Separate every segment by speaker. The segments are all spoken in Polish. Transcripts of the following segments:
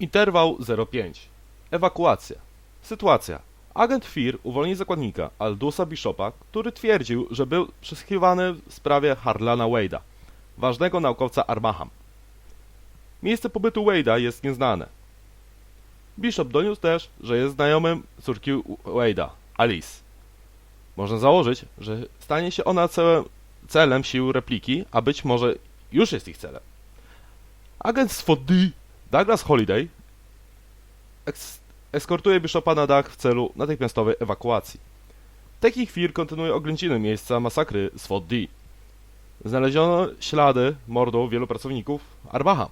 Speaker 1: Interwał 05. Ewakuacja. Sytuacja. Agent FIR uwolni zakładnika Aldusa Bishopa, który twierdził, że był przesłuchiwany w sprawie Harlana Wade'a, ważnego naukowca Armaham. Miejsce pobytu Wade'a jest nieznane. Bishop doniósł też, że jest znajomym córki Wade'a, Alice. Można założyć, że stanie się ona celem, celem sił repliki, a być może już jest ich celem. Agent FOD Douglas Holiday eskortuje Bishopa na dach w celu natychmiastowej ewakuacji. Taki chwil kontynuuje oględziny miejsca masakry z FOD. Znaleziono ślady mordu wielu pracowników Arbaham.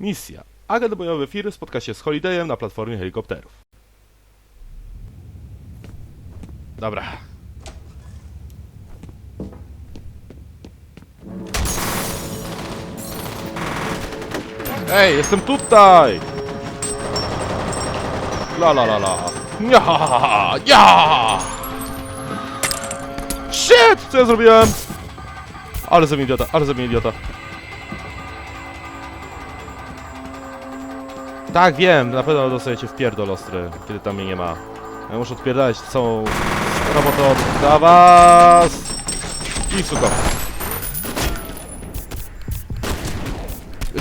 Speaker 1: Misja. Agent bojowy FIR spotka się z Holidayem na platformie helikopterów. Dobra. Ej, jestem tutaj! La la la la. Ja! Ja! Shit! Co ja zrobiłem? Ale ze mnie idiota, ale ze mnie idiota. Tak, wiem, na pewno dostajecie w pierdol ostry, kiedy tam mnie nie ma. Ja muszę odpierdalać całą robotę dla was! I suko.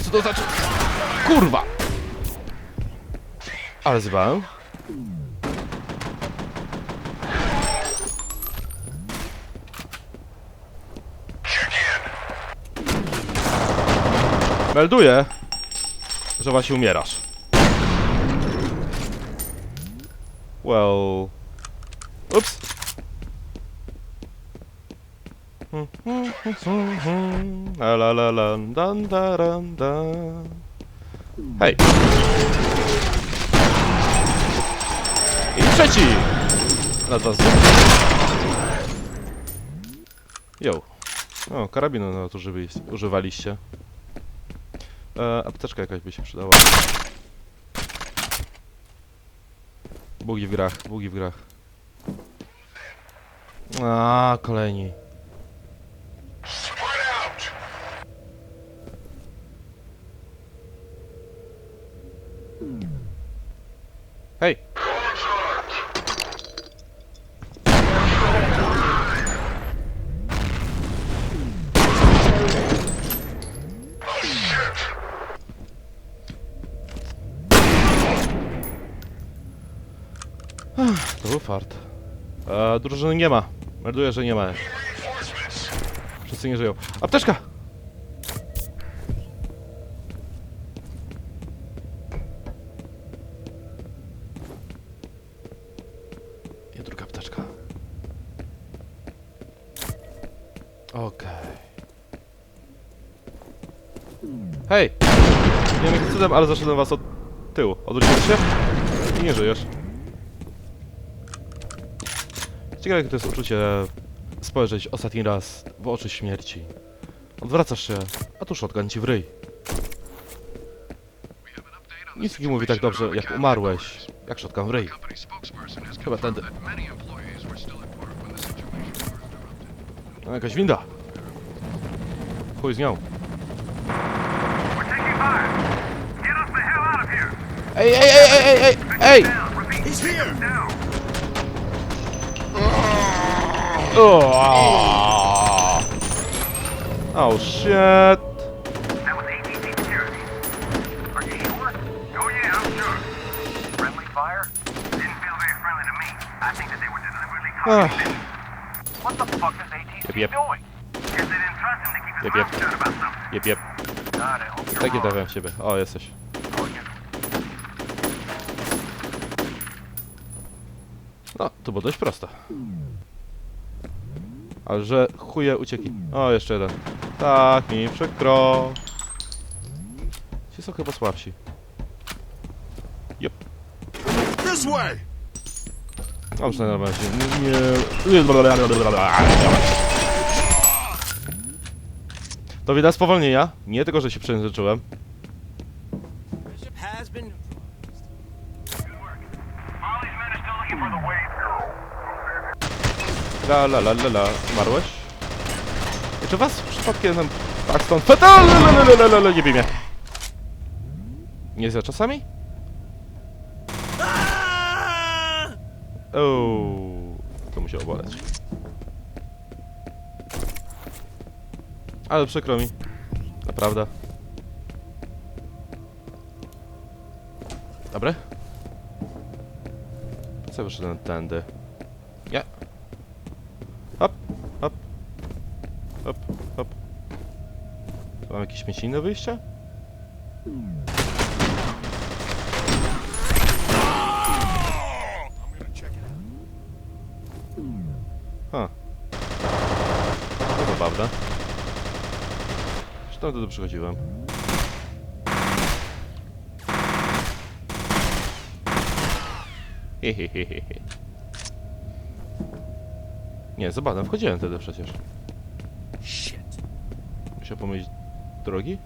Speaker 1: Co to znaczy? Kurwa! Ale zjebałem. Melduję, że właśnie umierasz. Well... Ups. La la la la dan da ran da. Hej! I trzeci! Na dwa zdrowie. Yo. O, karabinu nawet używi, używaliście. E, apteczka jakaś by się przydała. Bugi w grach, bugi w grach. A, kolejni. Hej! To był fart. E, drużyny nie ma. Melduję, że nie ma. Wszyscy nie żyją. Apteczka! I druga apteczka. Okej. Hej! Nie wiem jakim cudem, ale zaszedłem was od tyłu. Odwróciłeś się? I nie żyjesz. Ciekawe jakie to jest uczucie spojrzeć ostatni raz w oczy śmierci. Odwracasz się, a tu shotgun ci w ryj. Nic nie mówi tak dobrze, jak umarłeś, jak shotgun w ryj. Chyba tędy. No jakaś winda. Chuj z nią. Ej, ej, ej, ej, ej, ej, ej! Oh, oh shit!
Speaker 2: That God, I hope you're
Speaker 1: Takie
Speaker 2: wrong.
Speaker 1: trafiam w siebie. O, jesteś.
Speaker 2: Oh.
Speaker 1: No, to było dość proste. Ale że chuje ucieki. O, jeszcze jeden. Tak mi przykro. Ci są chyba słabsi. Jep.
Speaker 3: This way!
Speaker 1: No, przynajmniej na razie. Nie... To widać spowolnienia. Nie tylko, że się
Speaker 2: girl.
Speaker 1: La la la la la. Umarłeś? I czy was przypadkiem ten Paxton... Fetal! La, la, la, la, la, la, Nie bij mnie. Nie za czasami? Ooo, to musiało boleć. Ale przykro mi. Naprawdę. Dobre? Co wyszedłem tędy? Nie. Hop, hop. Hop, hop. Tu mam jakieś śmieci wyjście? Tam wtedy przychodziłem? Hehehehe. Nie, zabawne, wchodziłem wtedy przecież.
Speaker 3: Shit.
Speaker 1: Musiał pomylić drogi?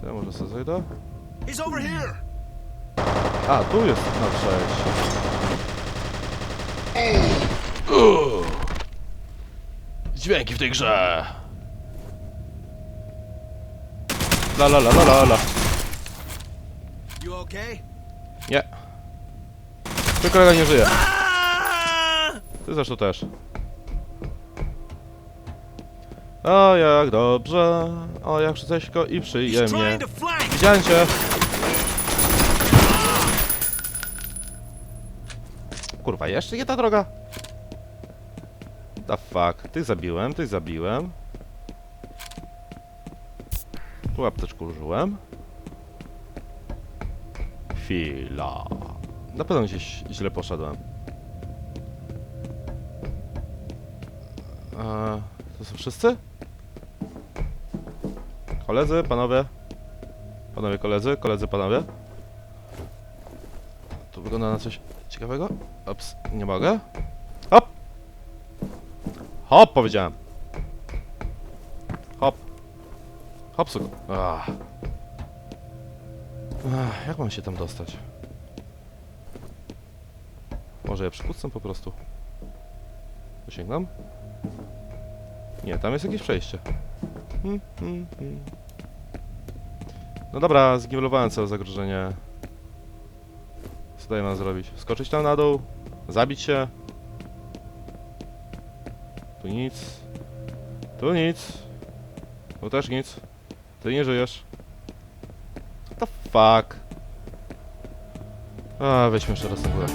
Speaker 1: Teraz może sobie zajdę?
Speaker 3: He's over here.
Speaker 1: A, tu jest na przejście. Dźwięki w tej grze! La la la la la la.
Speaker 3: You okay?
Speaker 1: Nie. Twój kolega nie żyje. Ty zresztą też. O, jak dobrze. O, jak wszystko i przyjemnie. Widziałem cię! Kurwa, jeszcze nie ta droga? The fuck? Tych zabiłem, tych zabiłem. Tu apteczkę użyłem. Chwila. Na pewno gdzieś źle poszedłem. Eee, to są wszyscy? Koledzy, panowie? Panowie koledzy, koledzy panowie. To wygląda na coś ciekawego. Ops, nie mogę. Hop! Hop, powiedziałem. Hop. Hop, suko. Ach. Ach, jak mam się tam dostać? Może ja przykucam po prostu. Dosięgam? Nie, tam jest jakieś przejście. Hmm, hmm, hmm. No dobra, zgimulowałem całe zagrożenie. Co tutaj mam zrobić? Skoczyć tam na dół? Zabić się? Tu nic. Tu nic. Tu też nic. Ty nie żyjesz. What the fuck? A, weźmy jeszcze raz na górę.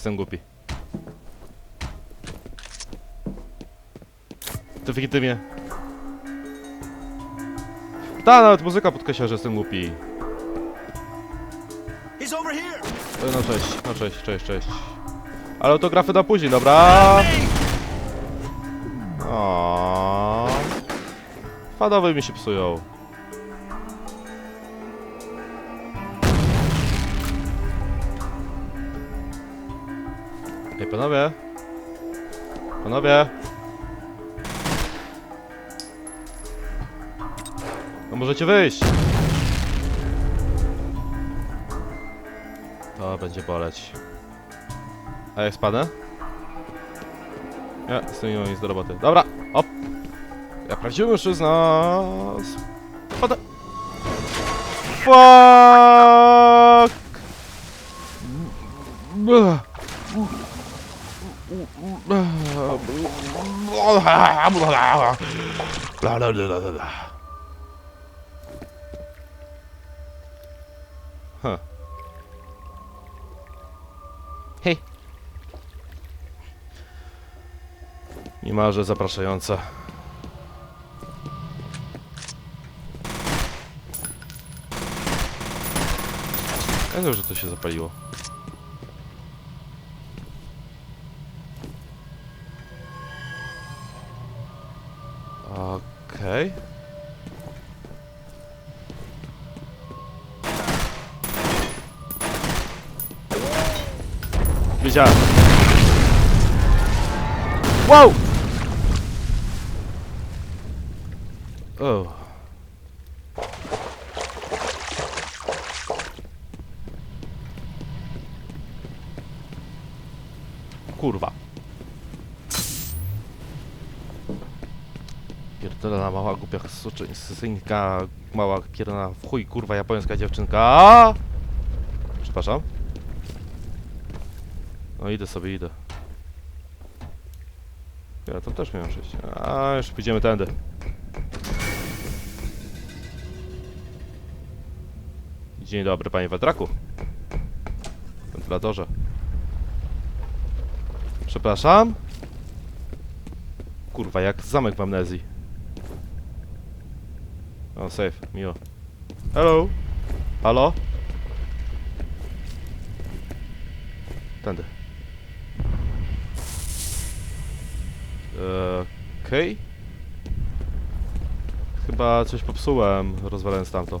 Speaker 1: Jestem głupi. Definitywnie. Ta, nawet muzyka podkreśla, że jestem głupi. E, No cześć, no cześć, cześć, cześć. Ale autografy na później, dobra? O. Fadowe mi się psują. Ej, panowie. Panowie. No możecie wyjść. To będzie boleć. A jak spadnę? Nie, z tym nie mam nic do roboty. Dobra, op! Ja prawdziwy mężczyzna! Spada... Fuck! Bla, Huh. Hej. Niemalże zapraszająca. Ja wiem, że to się zapaliło. Wiedziałem. Wow! Oh. Kurwa. Pierdolona mała głupia suczyńska, mała pierdolona w chuj kurwa japońska dziewczynka. Przepraszam. No idę sobie, idę. Ja to też miałem przejść. A już pójdziemy tędy. Dzień dobry, panie Watraku. Wentylatorze. Przepraszam? Kurwa, jak zamek w amnezji. O, safe, miło. Hello? Halo? Okej. Chyba coś popsułem, rozwalając tamto.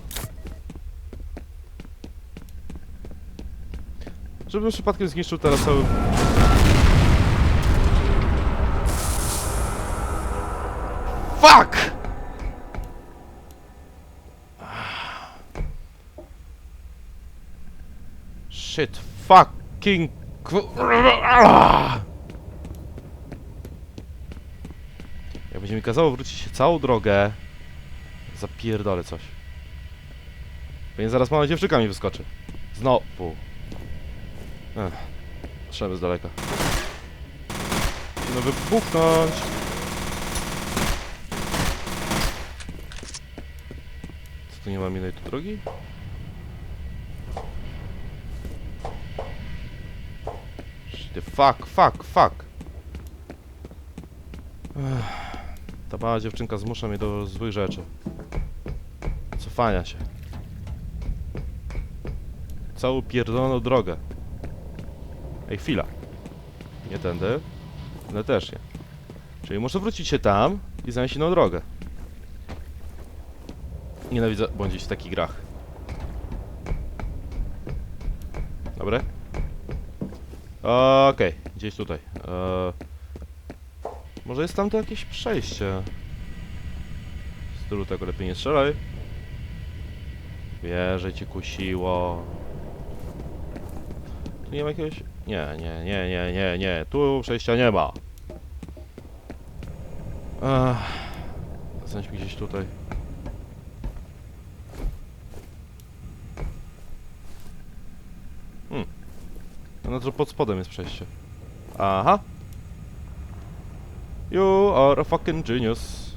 Speaker 1: Żebym przypadkiem zniszczył teraz cały... Fuck! Shit, fucking... qu- Jak będzie mi kazało wrócić całą drogę, zapierdolę coś. Pewnie zaraz mała dziewczynka mi wyskoczy. Znowu. Ech, strzelmy z daleka. No wybuchnąć. Co tu nie mam innej tu drogi? Fuck, fuck, fuck. Ta mała dziewczynka zmusza mnie do złych rzeczy. Cofania się. Całą pierdoloną drogę. Ej, chwila. Nie tędy. Ale też nie. Czyli muszę wrócić się tam i znaleźć inną drogę. Nienawidzę błądzić w takich grach. Dobre? Okej, gdzieś tutaj. Eee, może jest tam to jakieś przejście? W stylu tego lepiej nie strzelaj. Wierzę cię kusiło. Tu nie ma jakiegoś... Nie, nie, nie, nie, nie, nie. Tu przejścia nie ma. Ech. Znajdź mi gdzieś tutaj. Hmm. No to pod spodem jest przejście. Aha. You are a fucking genius.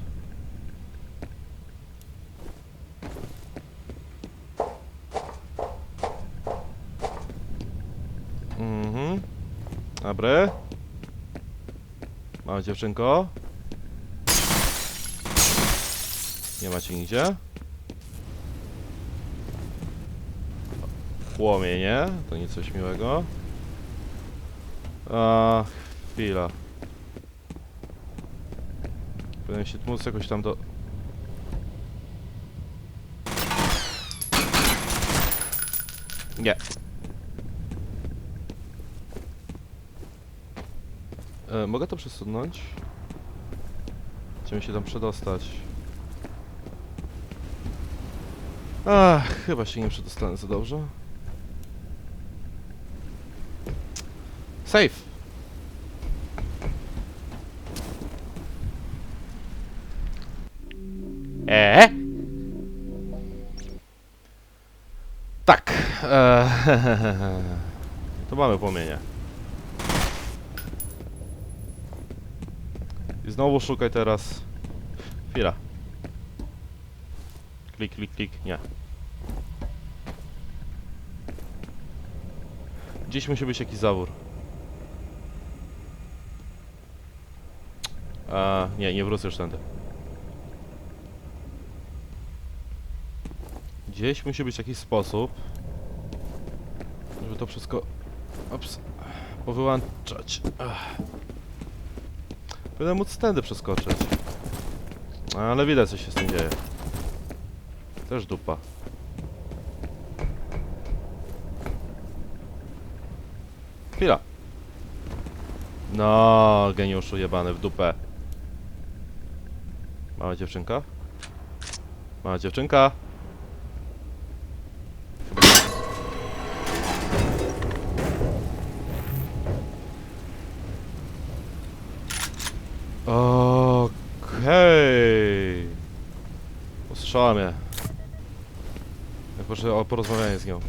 Speaker 1: Mhm. Dobre. Mała dziewczynko. Nie macie nigdzie. Płomienie, to nie coś miłego. A, chwila. Powinien się tmóc jakoś tam do... Nie. E, mogę to przesunąć? Chciałem się tam przedostać. Ach, chyba się nie przedostanę za dobrze. Safe! Eee? Tak. Eee, To mamy płomienie. I znowu szukaj teraz. Chwila. Klik, klik, klik. Nie. Gdzieś musi być jakiś zawór. A, nie, nie wrócę już tędy. Gdzieś musi być jakiś sposób, żeby to wszystko ops, powyłączać. Będę móc tędy przeskoczyć. Ale widać co się z tym dzieje. Też dupa. Chwila. No, geniuszu jebany w dupę. Mała dziewczynka? Mała dziewczynka? Proszę o porozmawianie z nią.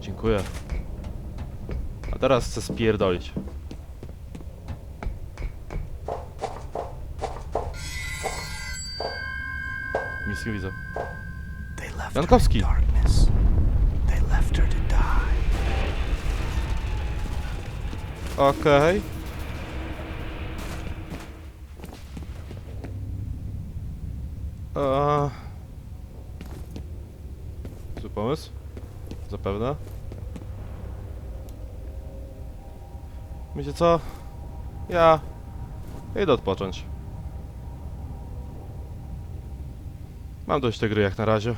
Speaker 1: Dziękuję. A teraz chcę spierdolić. Nic nie widzę. Jankowski.
Speaker 3: her in
Speaker 1: Zły pomysł? Zapewne. Wiecie co? Ja idę odpocząć. Mam dość tej gry jak na razie.